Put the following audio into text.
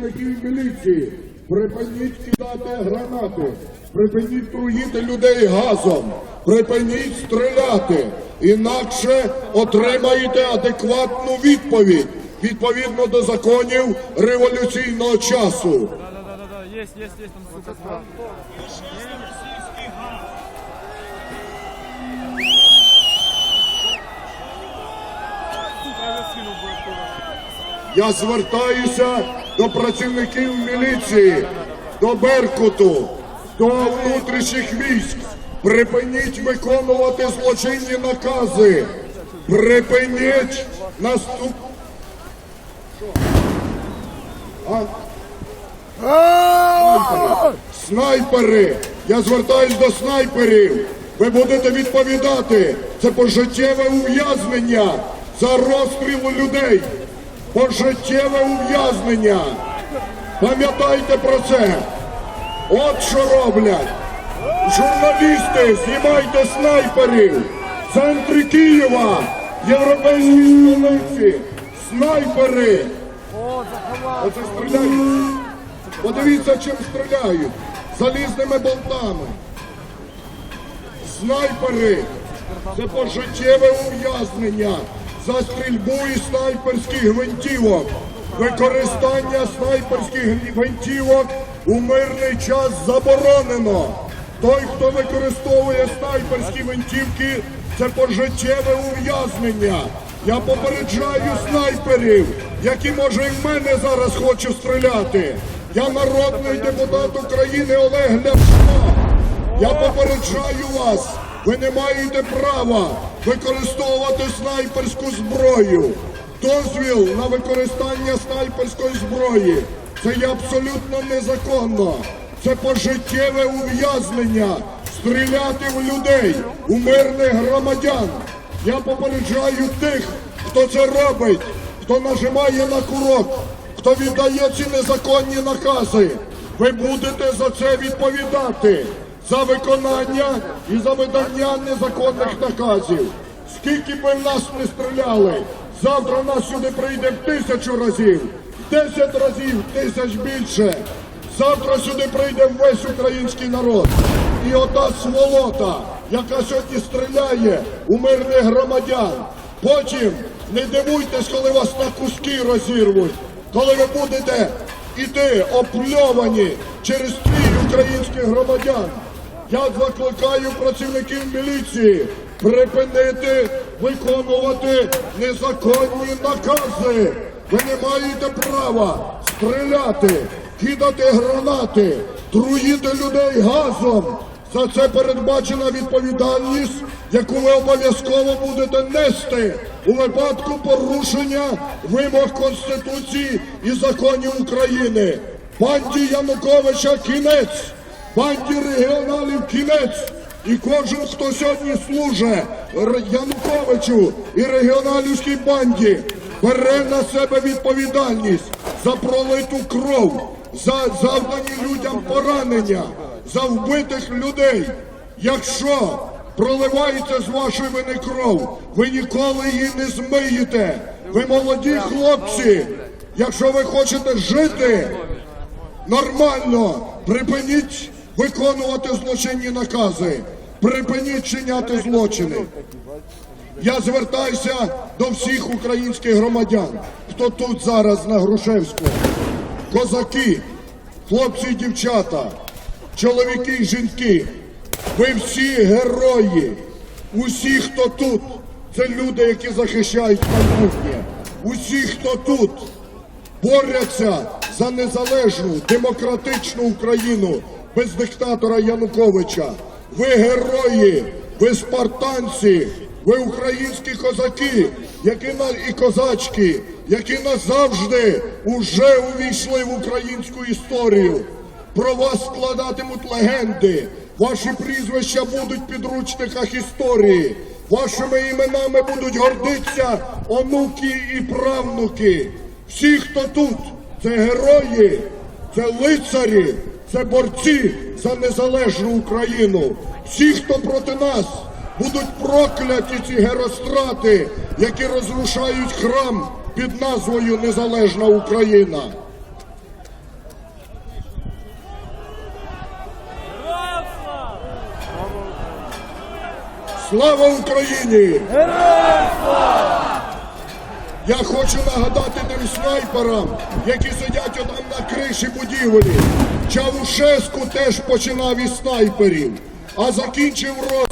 працівників міліції. Припиніть кидати гранати, припиніть труїти людей газом, припиніть стріляти, інакше отримаєте адекватну відповідь відповідно до законів революційного часу. Я звертаюся до працівників міліції, до Беркуту, до внутрішніх військ. Припиніть виконувати злочинні накази. Припиніть наступ. Снайпери! Я звертаюсь до снайперів. Ви будете відповідати. Це пожиттєве ув'язнення за розстріл людей. Пожиттєве ув'язнення. Пам'ятайте про це. От що роблять. Журналісти, знімайте снайперів. В центрі Києва, європейській столиці. Снайпери. Оце стріляють. Подивіться, чим стріляють. Залізними болтами. Снайпери. Це пожиттєве ув'язнення за стрільбу із снайперських гвинтівок. Використання снайперських гвинтівок у мирний час заборонено. Той, хто використовує снайперські гвинтівки, це пожиттєве ув'язнення. Я попереджаю снайперів, які може і в мене зараз хочуть стріляти. Я народний депутат України Олег Ляшко. Я попереджаю вас, ви не маєте права використовувати снайперську зброю. Дозвіл на використання снайперської зброї це є абсолютно незаконно. Це пожиттєве ув'язнення стріляти в людей, у мирних громадян. Я попереджаю тих, хто це робить, хто нажимає на курок, хто віддає ці незаконні накази. Ви будете за це відповідати за виконання і за видання незаконних наказів. Скільки би в нас не стріляли, завтра нас сюди прийде в тисячу разів, в десять разів, тисяч більше. Завтра сюди прийде весь український народ. І ота сволота, яка сьогодні стріляє у мирних громадян. Потім не дивуйтесь, коли вас на куски розірвуть, коли ви будете іти опльовані через твій українських громадян. Я закликаю працівників міліції припинити виконувати незаконні накази. Ви не маєте права стріляти, кидати гранати, труїти людей газом. За це передбачена відповідальність, яку ви обов'язково будете нести у випадку порушення вимог Конституції і законів України. Банді Януковича кінець, банді регіоналів кінець. І кожен, хто сьогодні служить Януковичу і регіоналівській банді, бере на себе відповідальність за пролиту кров, за завдані людям поранення, за вбитих людей. Якщо проливається з вашої вини кров, ви ніколи її не змиєте. Ви молоді хлопці. Якщо ви хочете жити, нормально припиніть виконувати злочинні накази, припиніть чиняти злочини. Я звертаюся до всіх українських громадян, хто тут зараз на Грушевському. Козаки, хлопці і дівчата, чоловіки і жінки. Ви всі герої. Усі, хто тут, це люди, які захищають майбутнє. Усі, хто тут, борються за незалежну демократичну Україну без диктатора Януковича. Ви герої, ви спартанці, ви українські козаки, які на і козачки, які назавжди уже увійшли в українську історію. Про вас складатимуть легенди. Ваші прізвища будуть в підручниках історії. Вашими іменами будуть гордитися онуки і правнуки. Всі, хто тут, це герої, це лицарі, це борці за незалежну Україну. Всі, хто проти нас, будуть прокляті ці герострати, які розрушають храм під назвою Незалежна Україна. Слава Україні! Героям слава! Я хочу нагадати тим снайперам, які сидять отам на криші будівлі. Чаушеску теж починав із снайперів, а закінчив роз.